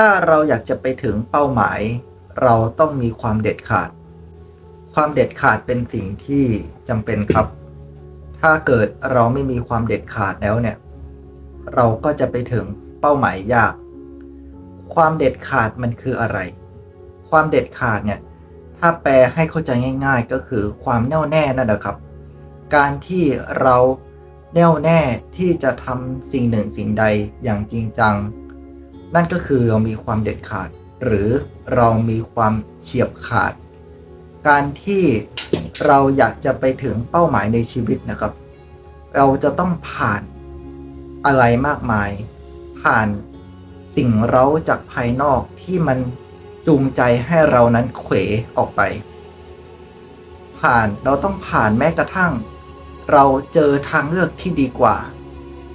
ถ้าเราอยากจะไปถึงเป้าหมาย เราต้องมีความเด็ดขาด ความเด็ดขาดเป็นสิ่งที่จำเป็นครับ ถ้าเกิดเราไม่มีความเด็ดขาดแล้วเนี่ย เราก็จะไปถึงเป้าหมายยาก ความเด็ดขาดมันคืออะไร ความเด็ดขาดเนี่ย ถ้าแปลให้เข้าใจง่าย ๆ ก็คือความแน่วแน่นั่นแหละครับ การที่เราแน่วแน่ที่จะทำสิ่งหนึ่งสิ่งใดอย่างจริงจัง นั่นก็คือเรามีความเด็ดขาด หรือเรามีความเฉียบขาด การที่เราอยากจะไปถึงเป้าหมายในชีวิตนะครับ เราจะต้องผ่านอะไรมากมาย ผ่านสิ่งเร้าจากภายนอกที่มันจูงใจให้เรานั้นเขวออกไป ผ่านเราต้องผ่านแม้กระทั่ง เราเจอทางเลือกที่ดีกว่า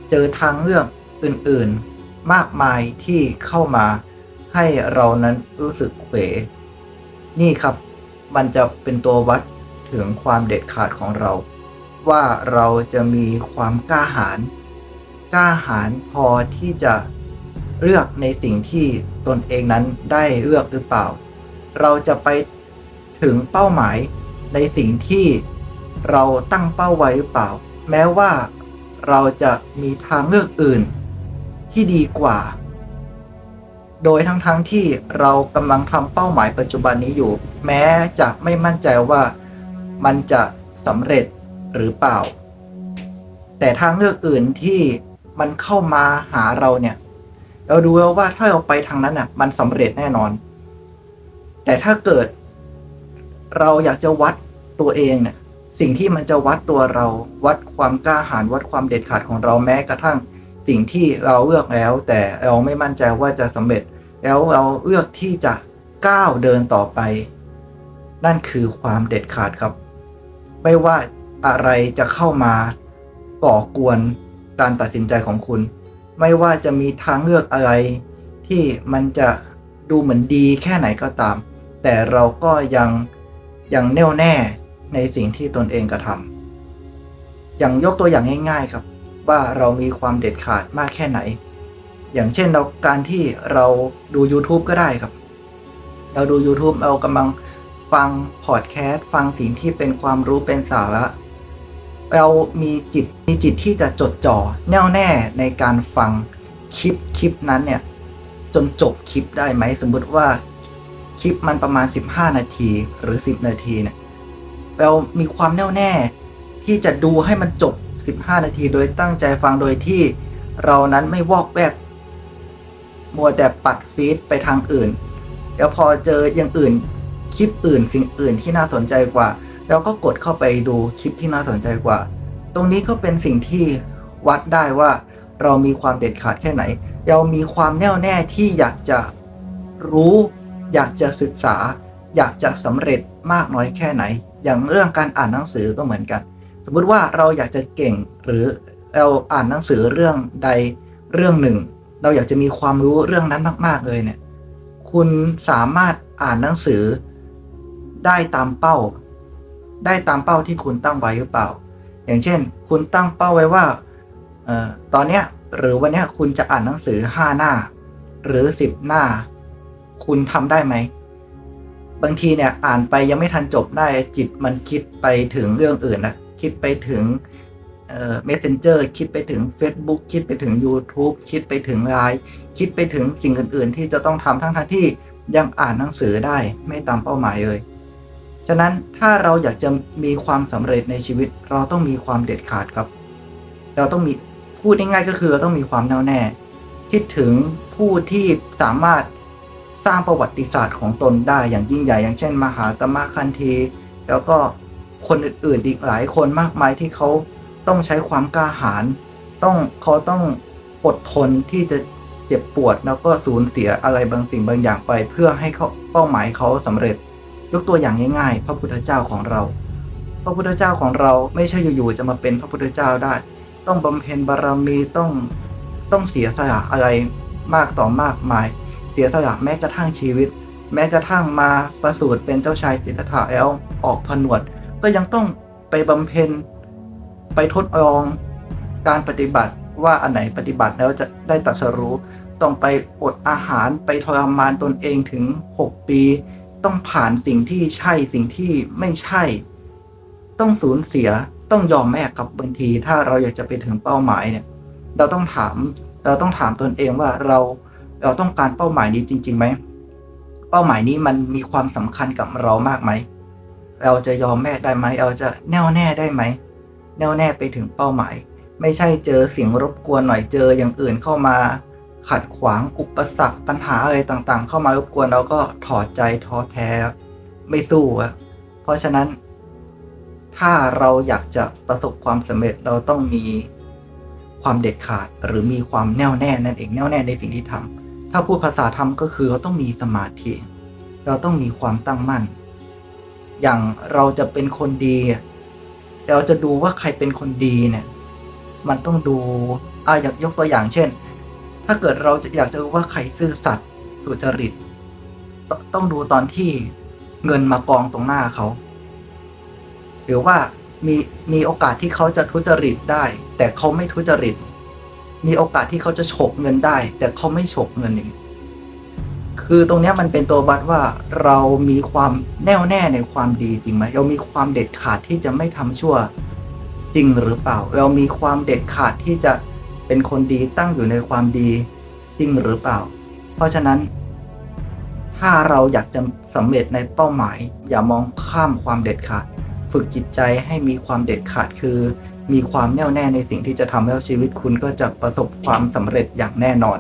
เจอทางเลือกอื่นๆ มากมายที่เข้ามาให้เรานั้นรู้สึกเขวนี่ครับ มันจะเป็นตัววัดถึงความเด็ดขาดของเรา ว่าเราจะมีความกล้าหาญกล้าหาญพอที่จะเลือกในสิ่งที่ตนเองนั้นได้เลือกหรือเปล่า เราจะไปถึงเป้าหมายในสิ่งที่เราตั้งเป้าไว้หรือเปล่า แม้ว่าเราจะมีทางเลือกอื่น ที่ดีกว่า โดยทั้งๆทที่เรากำลังทำเป้าหมายปัจจุบันนี้อยู่ แม้จะไม่มั่นใจว่ามันจะสำเร็จหรือเปล่า แต่ทางเลือกอื่นที่มันเข้ามาหาเราเนี่ย เราดูแล้วว่าถ้าเราไปทางนั้นอะ มันสำเร็จแน่นอน แต่ถ้าเกิด เราอยากจะวัดตัวเองเนี่ยสิ่งที่มันจะวัดตัวเรา วัดความกล้าหาญวัดความเด็ดขาดของเราแม้กระทั่ง สิ่งที่เราเลือกแล้ว แต่เราไม่มั่นใจว่าจะสำเร็จ แล้วเราเลือกที่จะก้าวเดินต่อไป นั่นคือความเด็ดขาดครับ ไม่ว่าอะไรจะเข้ามาก่อกวนการตัดสินใจของคุณ ไม่ว่าจะมีทางเลือกอะไร ที่มันจะดูเหมือนดีแค่ไหนก็ตาม แต่เราก็ยังยังแน่วแน่ในสิ่งที่ตนเองกระทำอย่างยกตัวอย่างง่าย ๆ ครับ ว่าเรามีความเด็ดขาดมากแค่ไหน อย่างเช่นเราการที่เราดู YouTube ก็ได้ครับ เราดู YouTube เรากำลังฟังพอดแคสต์ฟังสิ่งที่เป็นความรู้เป็นสาระเรามีจิตมีจิตที่จะจดจ่อแน่วแน่ในการฟังคลิปคลิปนั้นเนี่ย จนจบคลิปได้ไหมสมมุติว่าคลิปมันประมาณ 15 นาทีหรือ 10 นาทีเนี่ยเรามีความแน่วแน่ที่จะดูให้มันจบ 15 นาทีโดยตั้งใจฟังโดยที่เรานั้นไม่วอกแวก มัวแต่ปัดฟีดไปทางอื่นแล้วพอเจออย่างอื่น คลิปอื่นสิ่งอื่นที่น่าสนใจกว่าแล้วก็กดเข้าไปดูคลิปที่น่าสนใจกว่า ตรงนี้ก็เป็นสิ่งที่วัดได้ว่าเรามีความเด็ดขาดแค่ไหน เรามีความแน่วแน่ที่อยากจะรู้ อยากจะศึกษา อยากจะสำเร็จมากน้อยแค่ไหน อย่างเรื่องการอ่านหนังสือก็เหมือนกัน สมมุติว่าเราอยากจะเก่งหรือเราอ่านหนังสือเรื่องใดเรื่องหนึ่ง เราอยากจะมีความรู้เรื่องนั้นมาก ๆ เลยเนี่ย คุณสามารถอ่านหนังสือได้ตามเป้า ได้ตามเป้าที่คุณตั้งไว้หรือเปล่า อย่างเช่น คุณตั้งเป้าไว้ว่าเอ่อตอนเนี้ยหรือวันเนี้ยคุณจะอ่านหนังสือห้าหน้า หรือสิบหน้า คุณทำได้ไหมบางทีเนี่ยอ่านไปยังไม่ทันจบได้จิตมันคิดไปถึงเรื่องอื่นนะ คิดไปถึงเอ่อ messenger คิดไปถึง Facebook คิดไปถึง YouTube คิดไปถึง Line คิดไปถึงสิ่งอื่น ๆ ที่จะต้องทำทั้งๆที่ยังอ่านหนังสือได้ไม่ตามเป้าหมายเลย ฉะนั้นถ้าเราอยากจะมีความสำเร็จในชีวิต เราต้องมีความเด็ดขาดครับ เราต้องมีพูดง่ายๆก็คือเราต้องมีความแน่วแน่ คิดถึงผู้ที่สามารถสร้างประวัติศาสตร์ของตนได้อย่างยิ่งใหญ่ อย่างเช่น มหาตมะคันธีแล้วก็ คนอื่นๆอีกหลายคนมากมายที่เขาต้องใช้ความกล้าหาญต้องเขาต้องอดทนที่จะเจ็บปวดแล้วก็สูญเสียอะไรบางสิ่งบางอย่างไป เพื่อให้เขาเป้าหมายเขาสำเร็จ ยกตัวอย่างง่ายๆ พระพุทธเจ้าของเรา พระพุทธเจ้าของเราไม่ใช่อยู่ๆจะมาเป็นพระพุทธเจ้าได้ ต้องบำเพ็ญบารมีต้องต้องเสียสละอะไรมากต่อมากมาย เสียสละแม้กระทั่งชีวิต แม้กระทั่งมาประสูติเป็นเจ้าชายสิทธัตถะแล้วออกผนวด ก็ยังต้องไปบำเพ็ญไปทดลองการปฏิบัติว่าอันไหนปฏิบัติแล้วจะได้ตรัสรู้ต้องไปอดอาหารไปทรมานตนเองถึง 6 ปี ต้องผ่านสิ่งที่ใช่สิ่งที่ไม่ใช่ ต้องสูญเสียต้องยอมแลกกับบางที ถ้าเราอยากจะไปถึงเป้าหมายเนี่ย เราต้องถามเราต้องถามตนเองว่าเราเราต้องการเป้าหมายนี้จริงๆไหมเป้าหมายนี้มันมีความสำคัญกับเรามากไหม เราจะยอมแลกได้ไหมเราจะแน่วแน่ได้ไหม แน่วแน่ไปถึงเป้าหมาย ไม่ใช่เจอเสียงรบกวนหน่อยเจออย่างอื่นเข้ามา ขัดขวางอุปสรรคปัญหาอะไรต่างๆ เข้ามารบกวนเราก็ถอดใจท้อแท้ ไม่สู้อะเพราะฉะนั้น ถ้าเราอยากจะประสบความสำเร็จเราต้องมีความเด็ดขาดหรือมีความแน่วแน่นั่นเองแน่วแน่ในสิ่งที่ทำถ้าพูดภาษาธรรมก็คือเราต้องมีสมาธิ เราต้องมีความตั้งมั่น อย่างเราจะเป็นคนดีอะเราจะดูว่าใครเป็นคนดีเนี่ย มันต้องดูอ่าอยากยกตัวอย่างเช่น ถ้าเกิดเราจะอยากจะรู้ว่าใครซื่อสัตย์สุจริตตต้องดูตอนที่เงินมากองตรงหน้าเขาหรือว่ามีมีโอกาสที่เขาจะทุจริตได้ แต่เขาไม่ทุจริต มีโอกาสที่เขาจะฉกเงินได้ แต่เขาไม่ฉกเงินเอง คือตรงนี้มันเป็นตัววัดว่าเรามีความแน่วแน่ในความดีจริงไหมเรามีความเด็ดขาดที่จะไม่ทำชั่วจริงหรือเปล่า เรามีความเด็ดขาดที่จะเป็นคนดีตั้งอยู่ในความดีจริงหรือเปล่า เพราะฉะนั้น ถ้าเราอยากจะสำเร็จในเป้าหมาย อย่ามองข้ามความเด็ดขาด ฝึกจิตใจให้มีความเด็ดขาดคือ มีความแน่วแน่ในสิ่งที่จะทำให้ชีวิตคุณก็จะประสบความสำเร็จอย่างแน่นอน